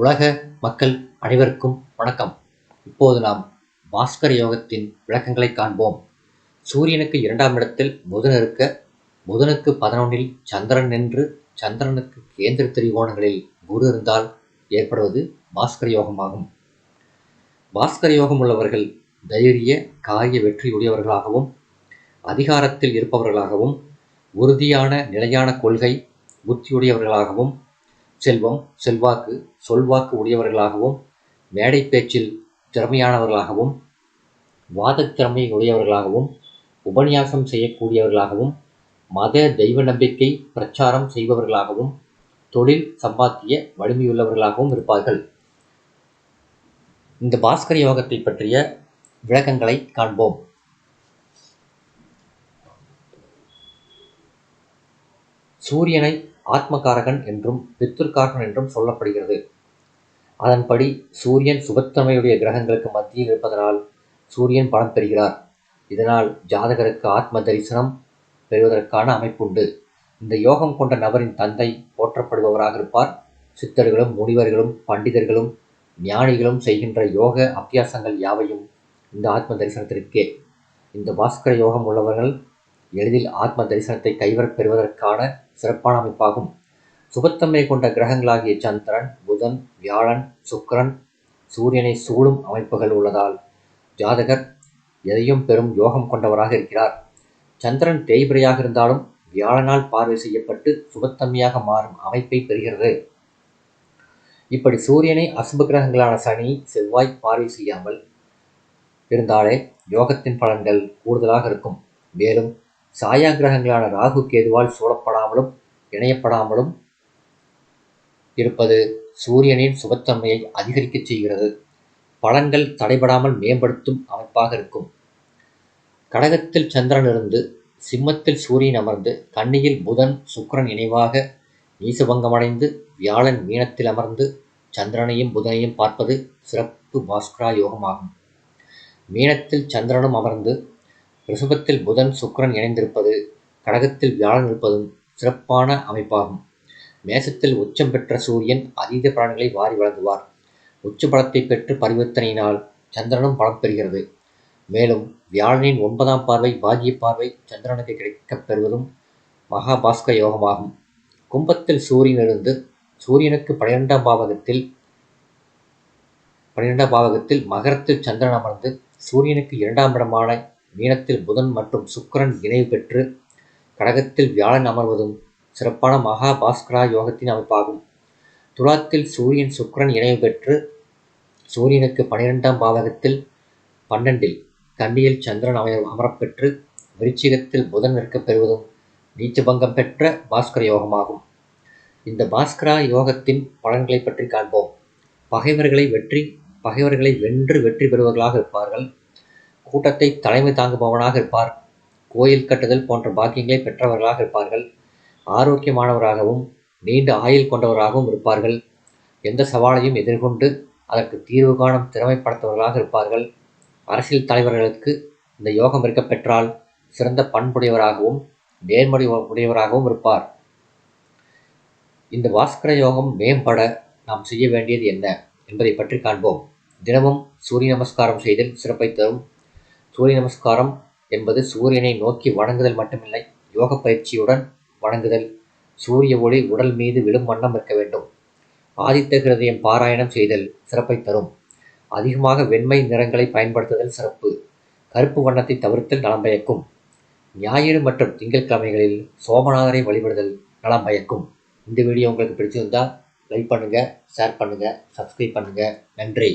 உலக மக்கள் அனைவருக்கும் வணக்கம். இப்போது நாம் பாஸ்கர் யோகத்தின் விளக்கங்களை காண்போம். சூரியனுக்கு இரண்டாம் இடத்தில் புதன் இருக்க புதனுக்கு பதினொன்றில் சந்திரன் என்று சந்திரனுக்கு கேந்திர திரிகோணங்களில் குரு இருந்தால் ஏற்படுவது பாஸ்கர் யோகமாகும். பாஸ்கர் யோகம் உள்ளவர்கள் தைரிய காரிய வெற்றியுடையவர்களாகவும் அதிகாரத்தில் இருப்பவர்களாகவும் உறுதியான நிலையான கொள்கை புத்தியுடையவர்களாகவும் செல்வம் செல்வாக்கு சொல்வாக்கு உடையவர்களாகவும் மேடை பேச்சில் திறமையானவர்களாகவும் வாதத்திறமை உடையவர்களாகவும் உபன்யாசம் செய்யக்கூடியவர்களாகவும் மத தெய்வ நம்பிக்கை பிரச்சாரம் செய்பவர்களாகவும் தொழில் சம்பாத்திய வலிமையுள்ளவர்களாகவும் இருப்பார்கள். இந்த பாஸ்கர் யோகத்தை பற்றிய விளக்கங்களை காண்போம். சூரியனை ஆத்மகாரகன் என்றும் பித்துர்காரகன் என்றும் சொல்லப்படுகிறது. அதன்படி சூரியன் சுபத்தன்மையுடைய கிரகங்களுக்கு மத்தியில் இருப்பதனால் சூரியன் பலம் பெறுகிறார். இதனால் ஜாதகருக்கு ஆத்ம தரிசனம் பெறுவதற்கான அமைப்புண்டு. இந்த யோகம் கொண்ட நபரின் தந்தை போற்றப்படுபவராக இருப்பார். சித்தர்களும் முனிவர்களும் பண்டிதர்களும் ஞானிகளும் செய்கின்ற யோக அபியாசங்கள் யாவையும் இந்த ஆத்ம தரிசனத்திற்கே. இந்த பாஸ்கர யோகம் உள்ளவர்கள் எளிதில் ஆத்ம தரிசனத்தை கைவரப் பெறுவதற்கான சிறப்பான அமைப்பாகும். சுபத்தன்மை கொண்ட கிரகங்களாகிய சந்திரன் புதன் வியாழன் சுக்கரன் சூரியனை சூழும் அமைப்புகள் உள்ளதால் ஜாதகர் எதையும் பெரும் யோகம் கொண்டவராக இருக்கிறார். சந்திரன் தேய்பிரையாக இருந்தாலும் வியாழனால் பார்வை செய்யப்பட்டு சுபத்தன்மையாக மாறும் அமைப்பை பெறுகிறது. இப்படி சூரியனை அசுப கிரகங்களான சனி செவ்வாய் பார்வை செய்யாமல் இருந்தாலே யோகத்தின் பலன்கள் கூடுதலாக இருக்கும். மேலும் சாயாகிரகங்களான ராகு கேதுவால் சூழப்படாமலும் இணையப்படாமலும் இருப்பது சூரியனின் சுபத்தன்மையை அதிகரிக்கச் செய்கிறது. பலன்கள் தடைபடாமல் மேம்படுத்தும் அமைப்பாக இருக்கும். கடகத்தில் சந்திரன் இருந்து சிம்மத்தில் சூரியன் அமர்ந்து கன்னியில் புதன் சுக்கரன் இணைவாக நீசபங்கமடைந்து வியாழன் மீனத்தில் அமர்ந்து சந்திரனையும் புதனையும் பார்ப்பது சிறப்பு பாஸ்கரா யோகமாகும். மீனத்தில் சந்திரனும் அமர்ந்து ரிஷபத்தில் புதன் சுக்கரன் இணைந்திருப்பது கடகத்தில் வியாழன் இருப்பதும் சிறப்பான அமைப்பாகும். மேசத்தில் உச்சம் பெற்ற சூரியன் அதீத பலன்களை வாரி வழங்குவார். உச்ச பலத்தை பெற்று பரிவர்த்தனையினால் சந்திரனும் பலம் பெறுகிறது. மேலும் வியாழனின் ஒன்பதாம் பார்வை பாகிய பார்வை சந்திரனுக்கு கிடைக்கப் பெறுவதும் மகாபாஸ்க யோகமாகும். கும்பத்தில் சூரியனிலிருந்து சூரியனுக்கு பன்னிரெண்டாம் பாவகத்தில் பன்னிரெண்டாம் பாவகத்தில் மகரத்தில் சந்திரன் அமர்ந்து சூரியனுக்கு இரண்டாம் இடமான மீனத்தில் புதன் மற்றும் சுக்கரன் இணைவு பெற்று கடகத்தில் வியாழன் அமர்வதும் சிறப்பான மகா பாஸ்கரா யோகத்தின் அமைப்பாகும். துலாத்தில் சூரியன் சுக்கரன் இணைவு பெற்று சூரியனுக்கு பனிரெண்டாம் பாதகத்தில் பன்னெண்டில் கண்ணியில் சந்திரன் அமர அமரப்பெற்று விருச்சிகத்தில் புதன் நிற்கப் பெறுவதும் நீச்சபங்கம் பெற்ற பாஸ்கர யோகமாகும். இந்த பாஸ்கரா யோகத்தின் பலன்களை பற்றி காண்போம். பகைவர்களை வெற்றி பகைவர்களை வென்று வெற்றி பெறுவர்களாக இருப்பார்கள். கூட்டத்தை தலைமை தாங்குபவனாக இருப்பார். கோயில் கட்டுதல் போன்ற பாக்கியங்களை பெற்றவர்களாக இருப்பார்கள். ஆரோக்கியமானவராகவும் நீண்ட ஆயுள் கொண்டவராகவும் இருப்பார்கள். எந்த சவாலையும் எதிர்கொண்டு அதற்கு தீர்வு காணும் திறமைப்படுத்தவர்களாக இருப்பார்கள். அரசியல் தலைவர்களுக்கு இந்த யோகம் இருக்க பெற்றால் சிறந்த பண்புடையவராகவும் நேர்மறை உடையவராகவும் இருப்பார். இந்த பாஸ்கர யோகம் மேம்பட நாம் செய்ய வேண்டியது என்ன என்பதை பற்றி காண்போம். தினமும் சூரிய நமஸ்காரம் செய்தல் சிறப்பை தரும். சூரிய நமஸ்காரம் என்பது சூரியனை நோக்கி வணங்குதல் மட்டுமில்லை. யோக பயிற்சியுடன் வணங்குதல். சூரிய ஒளி உடல் மீது விழும் வண்ணம் இருக்க வேண்டும். ஆதித்த கிருதயம் பாராயணம் செய்தல் சிறப்பை தரும். அதிகமாக வெண்மை நிறங்களை பயன்படுத்துதல் சிறப்பு. கருப்பு வண்ணத்தை தவிர்த்தல் நலம் பயக்கும். ஞாயிறு மற்றும் திங்கட்கிழமைகளில் சோமநாதரை வழிபடுதல் நலம் பயக்கும். இந்த வீடியோ உங்களுக்கு பிடிச்சிருந்தால் லைக் பண்ணுங்கள் ஷேர் பண்ணுங்கள் சப்ஸ்கிரைப் பண்ணுங்கள் நன்றி.